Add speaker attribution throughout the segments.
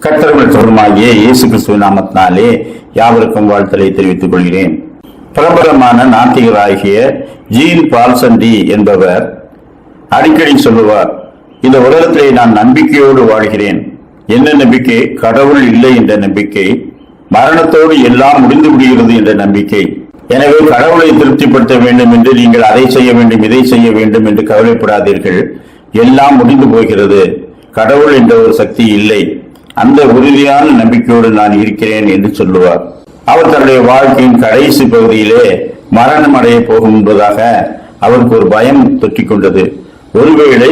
Speaker 1: கத்தர்கள் தொடர்பாகிய இயேசு கிறிஸ்துவ நாமத்தினாலே யாவருக்கும் வாழ்த்தலை தெரிவித்துக் கொள்கிறேன். பிரபலமான நாத்திகராகிய ஜீன் பால்சண்டி என்பவர் அடிக்கடி சொல்லுவார் இந்த உலகத்திலே நான் நம்பிக்கையோடு வாழ்கிறேன். என்ன நம்பிக்கை? கடவுள் இல்லை என்ற நம்பிக்கை. மரணத்தோடு எல்லாம் முடிந்து விடுகிறது என்ற நம்பிக்கை. எனவே கடவுளை திருப்திப்படுத்த வேண்டும் என்று நீங்கள் அதை செய்ய வேண்டும் இதை செய்ய வேண்டும் என்று கவலைப்படாதீர்கள். எல்லாம் முடிந்து போகிறது. கடவுள் என்ற ஒரு சக்தி இல்லை. அந்த உறுதியான நம்பிக்கையோடு நான் இருக்கிறேன் என்று சொல்லுவார். அவர் தன்னுடைய வாழ்க்கையின் கடைசி பகுதியிலே மரணம் அடைய போகும் என்பதாக அவருக்கு ஒரு பயம் தொற்றிக் கொண்டது ஒருவேளை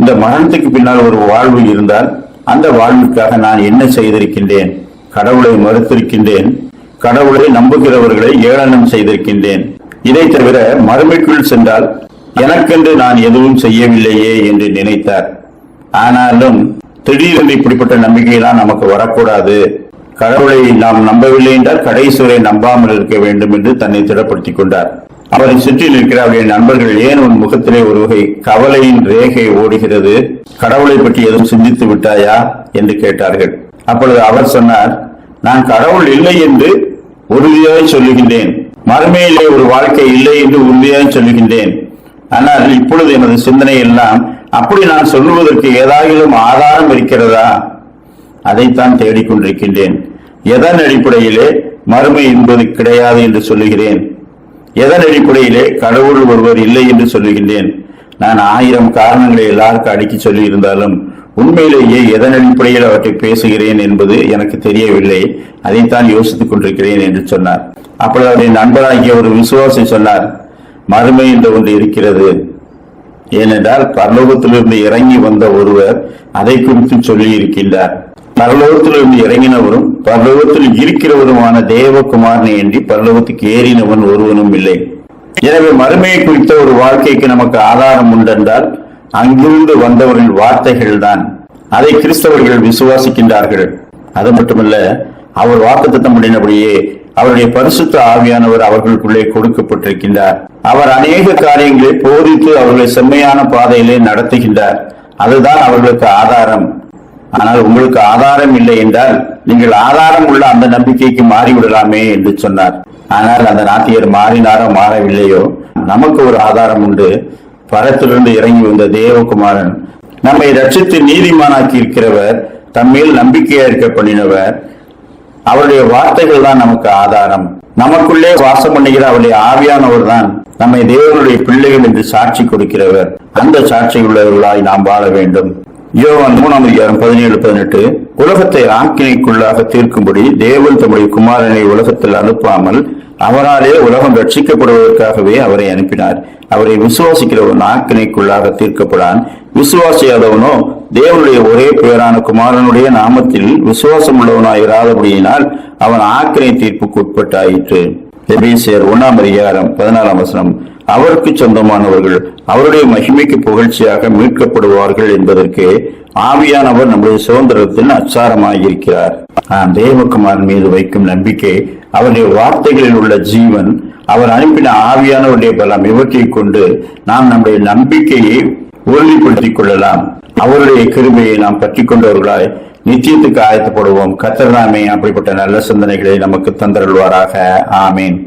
Speaker 1: இந்த மரணத்துக்கு பின்னால் ஒரு வாழ்வு இருந்தால் அந்த வாழ்வுக்காக நான் என்ன செய்திருக்கின்றேன்? கடவுளை மறுத்திருக்கின்றேன். கடவுளை நம்புகிறவர்களை ஏளனம் செய்திருக்கின்றேன். இதை தவிர மறுமைக்குள் சென்றால் எனக்கென்று நான் எதுவும் செய்யவில்லையே என்று நினைத்தார். ஆனாலும் திடீரென்று இப்படிப்பட்ட நம்பிக்கையெல்லாம் நமக்கு வரக்கூடாது. கடவுளை நாம் நம்பவில்லை என்றால் கடைசுவரை நம்பாமல் இருக்க வேண்டும் என்று தன்னை திடப்படுத்திக் கொண்டார். அவரை சுற்றி நிற்கிற அவருடைய நண்பர்கள் ஏன் உன் முகத்திலே ஒரு வகை கவலையின் ரேகை ஓடுகிறது? கடவுளை பற்றி எதுவும் சிந்தித்து விட்டாயா? என்று கேட்டார்கள். அப்பொழுது அவர் சொன்னார் நான் கடவுள் இல்லை என்று உறுதியாய் சொல்லுகின்றேன். மறுமையிலே ஒரு வாழ்க்கை இல்லை என்று உறுதியாய் சொல்லுகின்றேன். ஆனால் இப்பொழுது எனது சிந்தனை எல்லாம் அப்படி நான் சொல்லுவதற்கு ஏதாகிலும் ஆதாரம் இருக்கிறதா? அதைத்தான் தேடிக்கொண்டிருக்கின்றேன். எதன் அடிப்படையிலே மறுமை என்பது கிடையாது என்று சொல்லுகிறேன். எதன் அடிப்படையிலே கடவுள் ஒருவர் இல்லை என்று சொல்லுகின்றேன். நான் ஆயிரம் காரணங்களை எல்லாருக்கும் அடுக்கி சொல்லி இருந்தாலும் உண்மையிலேயே எதன் அடிப்படையில் அவற்றை பேசுகிறேன் என்பது எனக்கு தெரியவில்லை. அதைத்தான் யோசித்துக் கொண்டிருக்கிறேன் என்று சொன்னார். அப்பொழுது அவருடைய நண்பராகிய ஒரு விசுவாசி சொன்னார் மறுமை என்று ஒன்று இருக்கிறது. ஏனென்றால் பரலோகத்திலிருந்து இறங்கி வந்த ஒருவர் அதை குறித்து சொல்லி இருக்கின்றார் பரலோகத்திலிருந்து இறங்கினவரும் பரலோகத்தில் இருக்கிறவருமான தேவகுமாரனை என்று பரலோகத்துக்கு ஏறினவன் ஒருவனும் இல்லை. எனவே மறுமையை குறித்த ஒரு வாழ்க்கைக்கு நமக்கு ஆதாரம் உண்டென்றால் அங்கிருந்து வந்தவர்கள் வார்த்தைகள் தான் அதை கிறிஸ்தவர்கள் விசுவாசிக்கின்றார்கள். அது மட்டுமல்ல அவர் வாக்குத்தத்தம் பண்ணினபடியே அவருடைய பரிசுத்த ஆவியானவர் அவர்களுக்குள்ளே கொடுக்கப்பட்டிருக்கின்றார். அவர் அநேக காரியங்களை போதித்து அவர்களை செம்மையான பாதையிலே நடத்துகின்றார். அதுதான் அவர்களுக்கு ஆதாரம். ஆனால் உங்களுக்கு ஆதாரம் இல்லை என்றால் நீங்கள் ஆதாரம் உள்ள அந்த நம்பிக்கைக்கு மாறிவிடலாமே என்று சொன்னார். ஆனால் அந்த நாட்டியர் மாறினாரோ மாறவில்லையோ? நமக்கு ஒரு ஆதாரம் உண்டு. பரத்திலிருந்து இறங்கி வந்த தேவகுமாரன் நம்மை ரட்சித்து நீதிமானாக்கி இருக்கிறவர் தம்மேல் நம்பிக்கையா இருக்க பண்ணினவர் அவருடைய வார்த்தைகள் தான் நமக்கு ஆதாரம். நமக்குள்ளே வாசம் பண்ணுகிற அவருடைய ஆவியானவர் தான் நம்மை தேவனுடைய பிள்ளைகள் என்று சாட்சி கொடுக்கிறவர். அந்த சாட்சி உள்ளவர்களாய் நாம் வாழ வேண்டும். யோவான் மூணாம் அதிகாரம் பதினேழு பதினெட்டு. உலகத்தை ஆக்கினைக்குள்ளாக தீர்க்கும்படி தேவன் தம்முடைய குமாரனை உலகத்தில் அனுப்பாமல் அவராலே உலகம் ரட்சிக்கப்படுவதற்காகவே அவரை அனுப்பினார். அவரை விசுவாசிக்கிறவன் ஆக்கினைக்குள்ளாக தீர்க்கப்படான். விசுவாசியாதவனோ தேவனுடைய ஒரே பெயரான குமாரனுடைய நாமத்தில் விசுவாசம் உள்ளவனாய் இராதபடியினால் அவன் ஆக்கினை தீர்ப்புக்கு உட்பட்டாயிற்று. எபேசியர் ஒன்னாம் அதிகாரம் பதினாலாம் வசனம். அவருக்கு சொந்தமானவர்கள் அவருடைய மகிமைக்கு புகழ்ச்சியாக மீட்கப்படுவார்கள் என்பதற்கு ஆவியானவர் நம்முடைய சுதந்திரத்தின் அச்சாரமாயிருக்கிறார். நாம் தேவகுமார் மீது வைக்கும் நம்பிக்கை அவருடைய வார்த்தைகளில் உள்ள ஜீவன் அவர் அனுப்பின ஆவியானவருடைய பலம் இவற்றை கொண்டு நாம் நம்முடைய நம்பிக்கையை உறுதிப்படுத்திக் கொள்ளலாம். அவருடைய கிருமையை நாம் பற்றி கொண்டவர்களாய் நிச்சயத்துக்கு ஆயத்தப்படுவோம் கத்தர்தாமே அப்படிப்பட்ட நல்ல சிந்தனைகளை நமக்கு தந்தருள்வாராக. ஆமீன்.